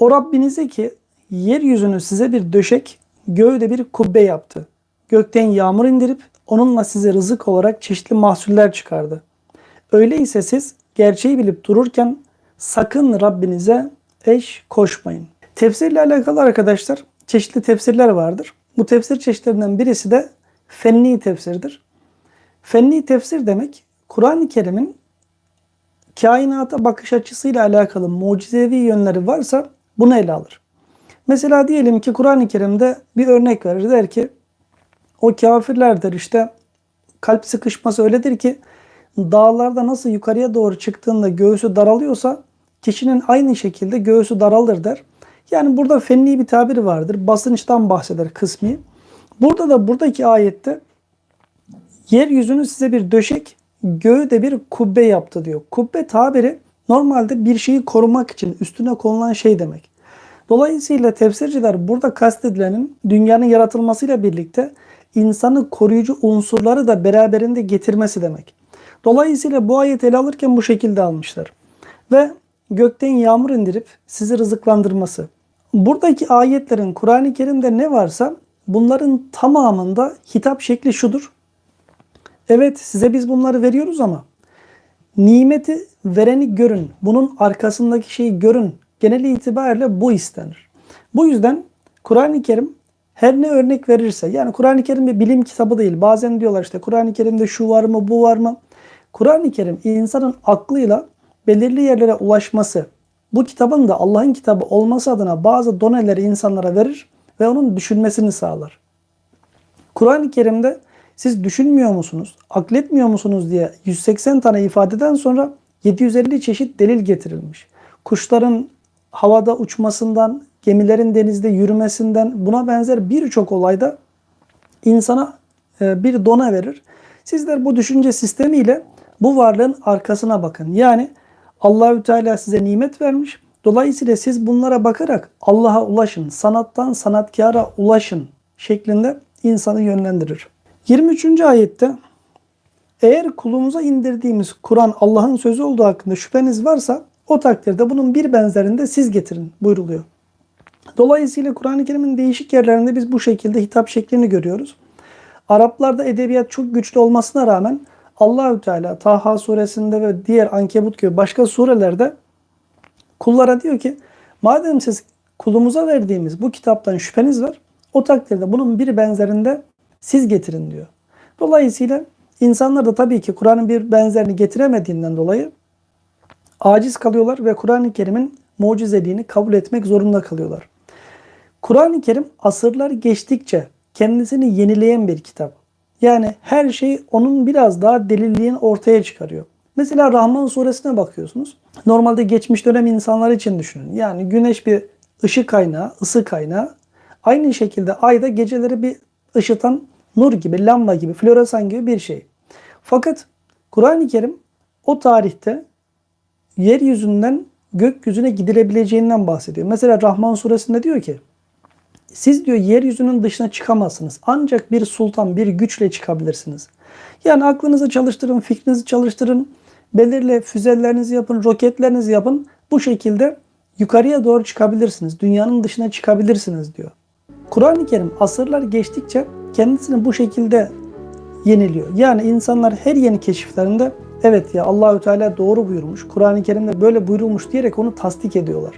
O Rabbinize ki yeryüzünü size bir döşek, göğü de bir kubbe yaptı. Gökten yağmur indirip onunla size rızık olarak çeşitli mahsuller çıkardı. Öyleyse siz gerçeği bilip dururken sakın Rabbinize eş koşmayın. Tefsirle alakalı arkadaşlar çeşitli tefsirler vardır. Bu tefsir çeşitlerinden birisi de fenni tefsirdir. Fenni tefsir demek Kur'an-ı Kerim'in kainata bakış açısıyla alakalı mucizevi yönleri varsa bunu ele alır. Mesela diyelim ki Kur'an-ı Kerim'de bir örnek verir der ki o kafirlerdir işte kalp sıkışması öyledir ki dağlarda nasıl yukarıya doğru çıktığında göğsü daralıyorsa kişinin aynı şekilde göğsü daralır der. Yani burada fenni bir tabir vardır. Basınçtan bahseder kısmi. Burada da buradaki ayette yeryüzünü size bir döşek, göğü de bir kubbe yaptı diyor. Kubbe tabiri normalde bir şeyi korumak için üstüne konulan şey demek. Dolayısıyla tefsirciler burada kastedilenin dünyanın yaratılmasıyla birlikte insanı koruyucu unsurları da beraberinde getirmesi demek. Dolayısıyla bu ayet ele alırken bu şekilde almışlar. Ve gökten yağmur indirip sizi rızıklandırması. Buradaki ayetlerin Kur'an-ı Kerim'de ne varsa bunların tamamında hitap şekli şudur. Evet size biz bunları veriyoruz ama nimeti vereni görün. Bunun arkasındaki şeyi görün. Genel itibariyle bu istenir. Bu yüzden Kur'an-ı Kerim her ne örnek verirse yani Kur'an-ı Kerim bir bilim kitabı değil. Bazen diyorlar işte Kur'an-ı Kerim'de şu var mı bu var mı? Kur'an-ı Kerim insanın aklıyla belirli yerlere ulaşması, bu kitabın da Allah'ın kitabı olması adına bazı doneleri insanlara verir ve onun düşünmesini sağlar. Kur'an-ı Kerim'de siz düşünmüyor musunuz, akletmiyor musunuz diye 180 tane ifadeden sonra 750 çeşit delil getirilmiş. Kuşların havada uçmasından, gemilerin denizde yürümesinden buna benzer birçok olayda insana e, bir dona verir. Sizler bu düşünce sistemiyle bu varlığın arkasına bakın. Yani Allahü Teala size nimet vermiş. Dolayısıyla siz bunlara bakarak Allah'a ulaşın, sanattan sanatkara ulaşın şeklinde insanı yönlendirir. 23. ayette eğer kulumuza indirdiğimiz Kur'an Allah'ın sözü olduğu hakkında şüpheniz varsa o takdirde bunun bir benzerinde siz getirin buyruluyor. Dolayısıyla Kur'an-ı Kerim'in değişik yerlerinde biz bu şekilde hitap şeklini görüyoruz. Araplarda edebiyat çok güçlü olmasına rağmen Allahü Teala Taha suresinde ve diğer Ankebut gibi başka surelerde kullara diyor ki madem siz kulumuza verdiğimiz bu kitaptan şüpheniz var o takdirde bunun bir benzerinde siz getirin diyor. Dolayısıyla insanlar da tabii ki Kur'an'ın bir benzerini getiremediğinden dolayı aciz kalıyorlar ve Kur'an-ı Kerim'in mucizeliğini kabul etmek zorunda kalıyorlar. Kur'an-ı Kerim asırlar geçtikçe kendisini yenileyen bir kitap. Yani her şey onun biraz daha delilliğini ortaya çıkarıyor. Mesela Rahman suresine bakıyorsunuz. Normalde geçmiş dönem insanlar için düşünün. Yani güneş bir ışık kaynağı, ısı kaynağı. Aynı şekilde ayda geceleri bir ışıtan nur gibi, lamba gibi, floresan gibi bir şey. Fakat Kur'an-ı Kerim o tarihte yeryüzünden gökyüzüne gidilebileceğinden bahsediyor. Mesela Rahman suresinde diyor ki siz diyor yeryüzünün dışına çıkamazsınız. Ancak bir sultan, bir güçle çıkabilirsiniz. Yani aklınızı çalıştırın, fikrinizi çalıştırın. Belirli füzelerinizi yapın, roketlerinizi yapın. Bu şekilde yukarıya doğru çıkabilirsiniz. Dünyanın dışına çıkabilirsiniz diyor. Kur'an-ı Kerim asırlar geçtikçe kendisini bu şekilde yeniliyor. Yani insanlar her yeni keşiflerinde evet ya Allahü Teala doğru buyurmuş. Kur'an-ı Kerim'de böyle buyurulmuş diyerek onu tasdik ediyorlar.